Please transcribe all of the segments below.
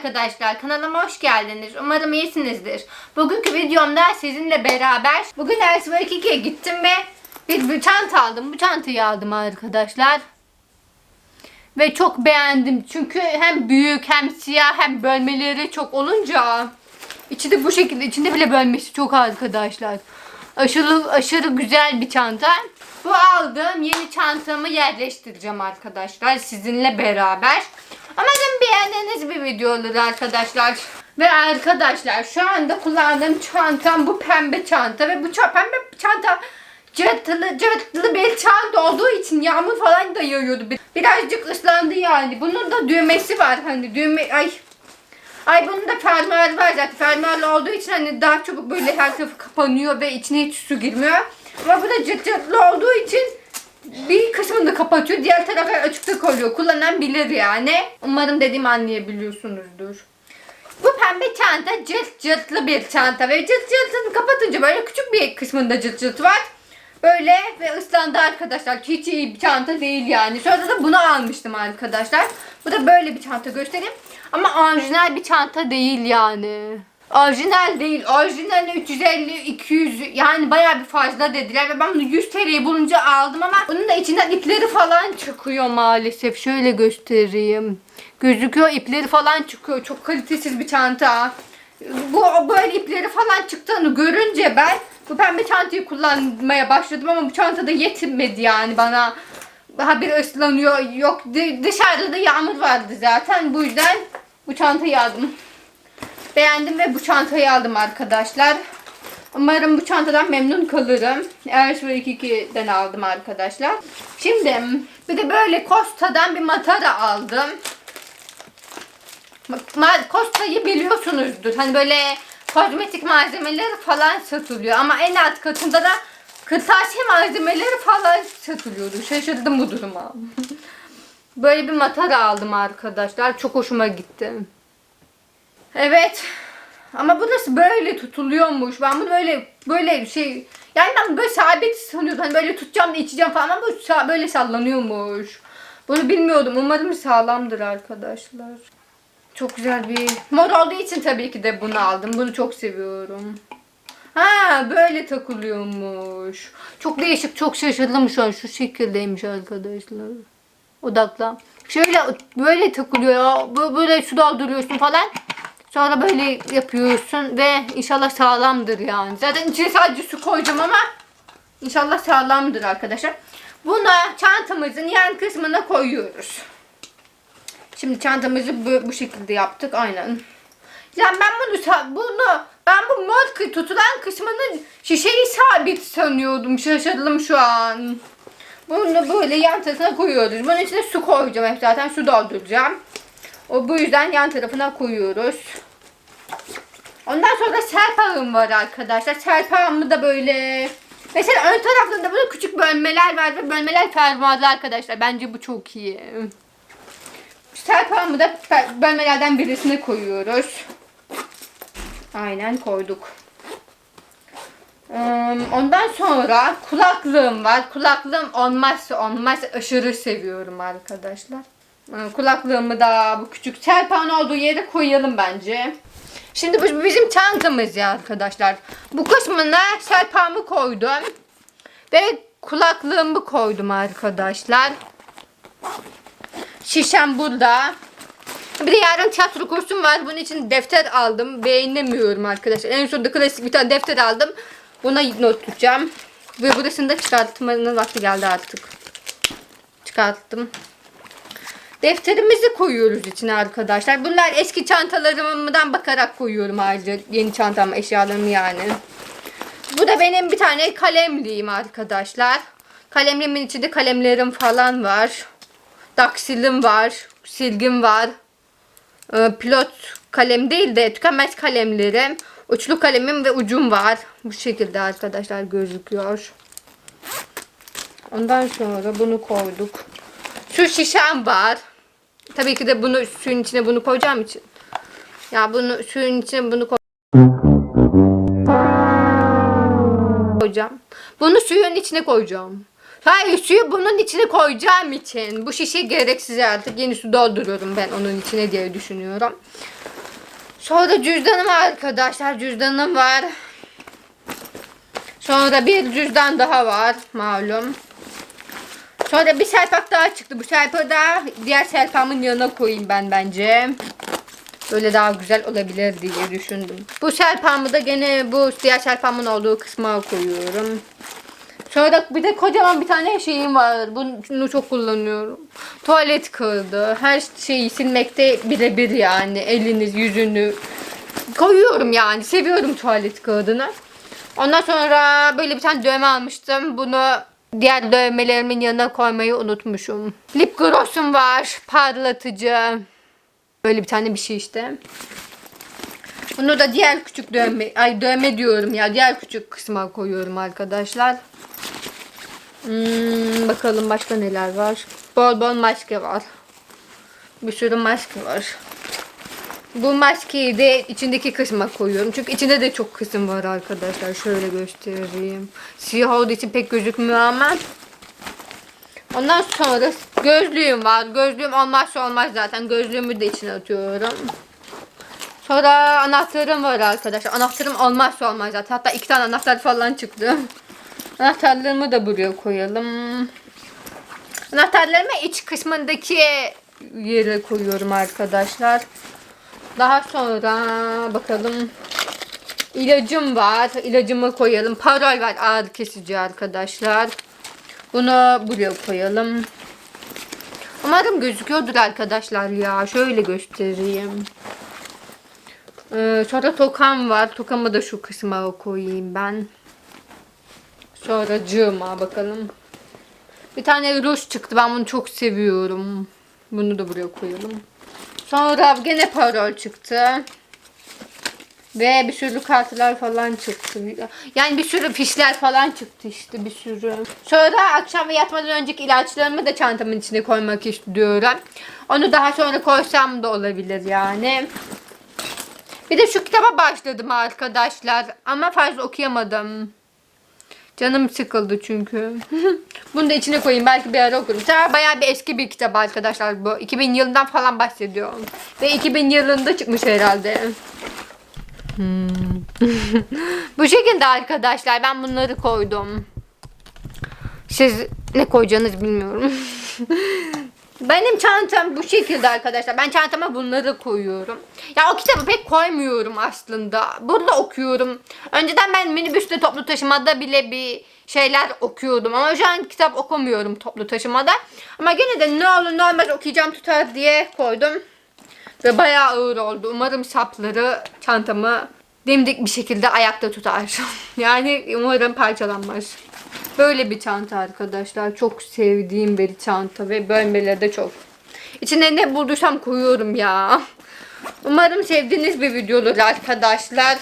arkadaşlar kanalıma hoş geldiniz. Umarım iyisinizdir. Bugünkü videomda sizinle beraber bugün Elsivir gittim ve bir, bir çanta aldım. Bu çantayı aldım arkadaşlar. Ve çok beğendim. Çünkü hem büyük hem siyah hem bölmeleri çok olunca içi de bu şekilde. içinde bile bölmesi çok arkadaşlar. Aşırı aşırı güzel bir çanta. Bu aldığım yeni çantamı yerleştireceğim arkadaşlar sizinle beraber. Umarım beğendiğiniz bir video olur arkadaşlar. Ve arkadaşlar şu anda kullandığım çantam bu pembe çanta ve bu pembe çanta cırtılı cırtılı bir çanta olduğu için yağmur falan da yağıyordu. Bir- Birazcık ıslandı yani. Bunun da düğmesi var hani düğme ay Ay bunun da fermuarı var zaten. Fermuarlı olduğu için hani daha çabuk böyle her tarafı kapanıyor ve içine hiç su girmiyor. Ama bu da cırt cırtlı olduğu için bir kısmını da kapatıyor. Diğer tarafı açıkta kalıyor. Kullanan bilir yani. Umarım dediğimi anlayabiliyorsunuzdur. Bu pembe çanta cırt cırtlı bir çanta ve cırt cırtını kapatınca böyle küçük bir kısmında cırt cırt var. Böyle ve ıslandı arkadaşlar. Hiç iyi bir çanta değil yani. Sonra da bunu almıştım arkadaşlar. Bu da böyle bir çanta göstereyim. Ama orijinal bir çanta değil yani. Orijinal değil. Orijinali 350, 200 yani bayağı bir fazla dediler ve ben bunu 100 TL'yi bulunca aldım ama bunun da içinden ipleri falan çıkıyor maalesef. Şöyle göstereyim. Gözüküyor ipleri falan çıkıyor. Çok kalitesiz bir çanta. Bu böyle ipleri falan çıktığını görünce ben bu pembe çantayı kullanmaya başladım ama bu çanta da yetinmedi yani bana. Daha bir ıslanıyor. Yok dı- dışarıda da yağmur vardı zaten. Bu yüzden bu çantayı aldım. Beğendim ve bu çantayı aldım arkadaşlar. Umarım bu çantadan memnun kalırım. Ersver 2'den aldım arkadaşlar. Şimdi bir de böyle Costa'dan bir matara aldım. Costa'yı biliyorsunuzdur. Hani böyle kozmetik malzemeleri falan satılıyor. Ama en alt katında da kırtasiye malzemeleri falan satılıyordu. Şaşırdım bu duruma. böyle bir matara aldım arkadaşlar. Çok hoşuma gitti. Evet. Ama bu nasıl böyle tutuluyormuş? Ben bunu böyle böyle şey yani ben böyle sabit sanıyordum. Hani böyle tutacağım da içeceğim falan ama bu böyle sallanıyormuş. Bunu bilmiyordum. Umarım sağlamdır arkadaşlar. Çok güzel bir mor olduğu için tabii ki de bunu aldım. Bunu çok seviyorum. Ha böyle takılıyormuş. Çok değişik, çok şaşırdım şu an. Şu şekildeymiş arkadaşlar. Odakla. Şöyle böyle takılıyor ya. Böyle, böyle su dolduruyorsun falan. Sonra böyle yapıyorsun ve inşallah sağlamdır yani. Zaten içine sadece su koyacağım ama inşallah sağlamdır arkadaşlar. Bunu çantamızın yan kısmına koyuyoruz. Şimdi çantamızı bu, bu şekilde yaptık aynen. Ya ben bunu bunu ben bu kı- tutulan kısmını şişeyi sabit sanıyordum. Şaşırdım şu an. Bunu böyle yan tarafına koyuyoruz. Bunun içine su koyacağım hep zaten su dolduracağım. O bu yüzden yan tarafına koyuyoruz. Ondan sonra serpağım var arkadaşlar. Serpağımı da böyle Mesela ön tarafta da böyle küçük bölmeler var ve bölmeler fermuarlı arkadaşlar. Bence bu çok iyi. Serpağımı da bölmelerden birisine koyuyoruz. Aynen koyduk. Ondan sonra kulaklığım var. Kulaklığım olmazsa olmaz. Aşırı seviyorum arkadaşlar. Kulaklığımı da bu küçük serpağın olduğu yere koyalım bence. Şimdi bu bizim çantamız ya arkadaşlar. Bu kısmına serpağımı koydum. Ve kulaklığımı koydum arkadaşlar. Şişem burada. Bir de yarın tiyatro kursum var. Bunun için defter aldım. Beğenemiyorum arkadaşlar. En sonunda klasik bir tane defter aldım. Buna not tutacağım. Ve burasını da çıkartmanın vakti geldi artık. Çıkarttım. Defterimizi koyuyoruz içine arkadaşlar. Bunlar eski çantalarımdan bakarak koyuyorum ayrıca. Yeni çantam eşyalarımı yani. Bu da benim bir tane kalemliğim arkadaşlar. Kalemliğimin içinde kalemlerim falan var. Daksilim var. Silgim var. Ee, pilot kalem değil de tükenmez kalemlerim. Uçlu kalemim ve ucum var. Bu şekilde arkadaşlar gözüküyor. Ondan sonra bunu koyduk. Su şişem var. Tabii ki de bunu suyun içine bunu koyacağım için. Ya bunu suyun içine bunu koy koyacağım. Bunu suyun içine koyacağım. Hayır suyu bunun içine koyacağım için. Bu şişe gereksiz artık. Yeni su dolduruyorum ben onun içine diye düşünüyorum. Sonra cüzdanım var arkadaşlar. Cüzdanım var. Sonra bir cüzdan daha var malum. Sonra bir selpak daha çıktı. Bu selpağı da diğer selpamın yanına koyayım ben bence. Böyle daha güzel olabilir diye düşündüm. Bu selpamı da gene bu diğer selpamın olduğu kısma koyuyorum. Sonra bir de kocaman bir tane şeyim var. Bunu çok kullanıyorum. Tuvalet kağıdı. Her şeyi silmekte birebir yani. Eliniz, yüzünü. Koyuyorum yani. Seviyorum tuvalet kağıdını. Ondan sonra böyle bir tane dövme almıştım. Bunu diğer dövmelerimin yanına koymayı unutmuşum. Lip gloss'um var. Parlatıcı. Böyle bir tane bir şey işte. Bunu da diğer küçük dövme, ay dövme diyorum ya. Diğer küçük kısma koyuyorum arkadaşlar. Hmm, bakalım başka neler var. Bol bol maske var. Bir sürü maske var. Bu maskeyi de içindeki kısma koyuyorum. Çünkü içinde de çok kısım var arkadaşlar. Şöyle göstereyim. Siyah olduğu için pek gözükmüyor ama. Ondan sonra gözlüğüm var. Gözlüğüm olmazsa olmaz zaten. Gözlüğümü de içine atıyorum. Sonra anahtarım var arkadaşlar. Anahtarım olmazsa olmaz zaten. Hatta iki tane anahtar falan çıktı. Anahtarlarımı da buraya koyalım. Anahtarlarımı iç kısmındaki yere koyuyorum arkadaşlar. Daha sonra bakalım. İlacım var. İlacımı koyalım. Parol var ağrı kesici arkadaşlar. Bunu buraya koyalım. Umarım gözüküyordur arkadaşlar ya. Şöyle göstereyim. Ee, sonra tokam var. Tokamı da şu kısma koyayım ben. Sonra cığıma bakalım. Bir tane ruj çıktı. Ben bunu çok seviyorum. Bunu da buraya koyalım. Sonra gene parol çıktı. Ve bir sürü kartlar falan çıktı. Yani bir sürü fişler falan çıktı işte bir sürü. Sonra akşam ve yatmadan önceki ilaçlarımı da çantamın içine koymak istiyorum. Onu daha sonra koysam da olabilir yani. Bir de şu kitaba başladım arkadaşlar. Ama fazla okuyamadım. Canım sıkıldı çünkü. Bunu da içine koyayım. Belki bir ara okurum. Tabi bayağı bir eski bir kitap arkadaşlar bu. 2000 yılından falan bahsediyor. Ve 2000 yılında çıkmış herhalde. Hmm. bu şekilde arkadaşlar ben bunları koydum. Siz ne koyacağınızı bilmiyorum. Benim çantam bu şekilde arkadaşlar. Ben çantama bunları koyuyorum. Ya o kitabı pek koymuyorum aslında. Burada okuyorum. Önceden ben minibüste toplu taşımada bile bir şeyler okuyordum. Ama şu an kitap okumuyorum toplu taşımada. Ama gene de ne olur ne olmaz okuyacağım tutar diye koydum. Ve bayağı ağır oldu. Umarım sapları çantamı dimdik bir şekilde ayakta tutar. yani umarım parçalanmaz. Böyle bir çanta arkadaşlar. Çok sevdiğim bir çanta ve bölmeleri de çok. İçine ne bulduysam koyuyorum ya. Umarım sevdiğiniz bir video olur arkadaşlar.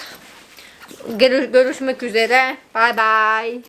Görü- Görüşmek üzere. Bay bay.